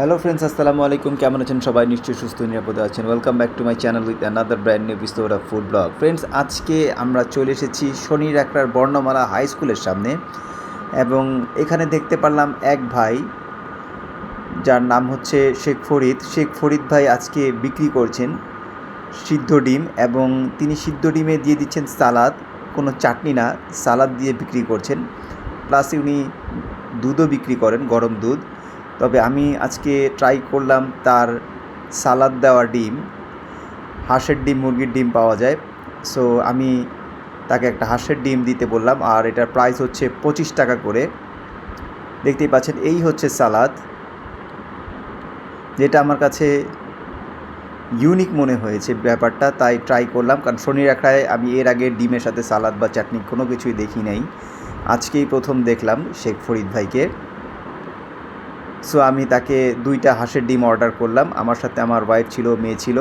Hello friends আসসালামু আলাইকুম। কেমন আছেন সবাই? নিশ্চয়ই সুস্থ নিরাপদে আছেন। Welcome back to my channel with another brand new episode of food blog friends আজকে আমরা চলে এসেছি শনির একটার বর্ণমালা হাই স্কুলের সামনে এবং এখানে দেখতে পারলাম এক ভাই, যার নাম হচ্ছে শেখ ফরিদ। শেখ ফরিদ ভাই আজকে বিক্রি করছেন সিদ্ধ ডিম এবং তিনি সিদ্ধ ডিমে দিয়ে দিচ্ছেন সালাদ। কোনো চাটনি না, সালাদ দিয়ে বিক্রি করছেন। প্লাস উনি দুধও বিক্রি করেন, গরম দুধ। তবে আমি আজকে ট্রাই করলাম তার সালাদ দেওয়া ডিম। হাঁসের ডিম, মুরগির ডিম পাওয়া যায়। সো আমি তাকে একটা হাঁসের ডিম দিতে বললাম আর এটার প্রাইস হচ্ছে পঁচিশ টাকা করে। দেখতেই পাচ্ছেন, এই হচ্ছে সালাদ। যেটা আমার কাছে ইউনিক মনে হয়েছে ব্যাপারটা, তাই ট্রাই করলাম। কারণ শনির একটায় আমি এর আগে ডিমের সাথে সালাদ বা চাটনি কোনো কিছুই দেখি নাই। আজকেই প্রথম দেখলাম শেখ ফরিদ ভাইকে। সো আমি তাকে দুইটা হাঁসের ডিম অর্ডার করলাম। আমার সাথে আমার ওয়াইফ ছিল, মেয়ে ছিল।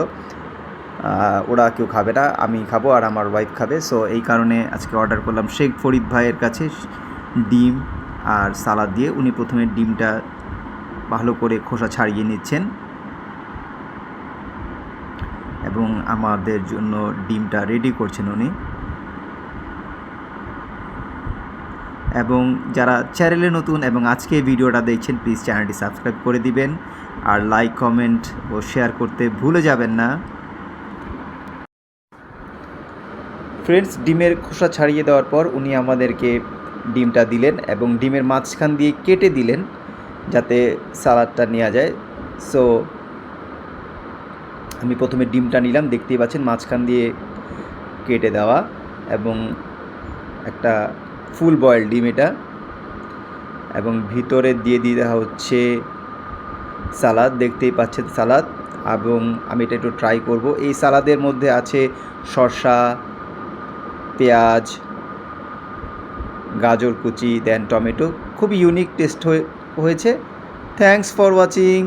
ওরা কেউ খাবে না, আমি খাব আর আমার ওয়াইফ খাবে। সো এই কারণে আজকে অর্ডার করলাম শেখ ফরিদ ভাইয়ের কাছে ডিম আর সালাদ দিয়ে। উনি প্রথমে ডিমটা ভালো করে খোসা ছাড়িয়ে নিচ্ছেন। এবং আমাদের জন্য ডিমটা রেডি করছেন উনি। এবং যারা চ্যানেলে নতুন এবং আজকে ভিডিওটা দেখছেন প্লিজ চ্যানেলটি সাবস্ক্রাইব করে দিবেন। আর লাইক কমেন্ট ও শেয়ার করতে ভুলে যাবেন না। ফ্রেন্ডস ডিমের খোসা ছাড়িয়ে দেওয়ার পর উনি আমাদেরকে ডিমটা দিলেন এবং ডিমের মাঝখান দিয়ে কেটে দিলেন যাতে সালাদটা নেওয়া যায়। সো আমি প্রথমে ডিমটা নিলাম, দেখতেই পাচ্ছেন মাঝখান দিয়ে কেটে দেওয়া এবং একটা ফুল বয়েল ডিম এটা। এবং ভিতরে দিয়ে দিয়ে দেওয়া হচ্ছে সালাদ, দেখতেই পাচ্ছেন সালাদ। এবং আমি এটা একটু ট্রাই করব। এই সালাদের মধ্যে আছে শসা, পেঁয়াজ, গাজর কুচি দেন টমেটো। খুব ইউনিক টেস্ট হয়ে, হয়েছে। Thanks for watching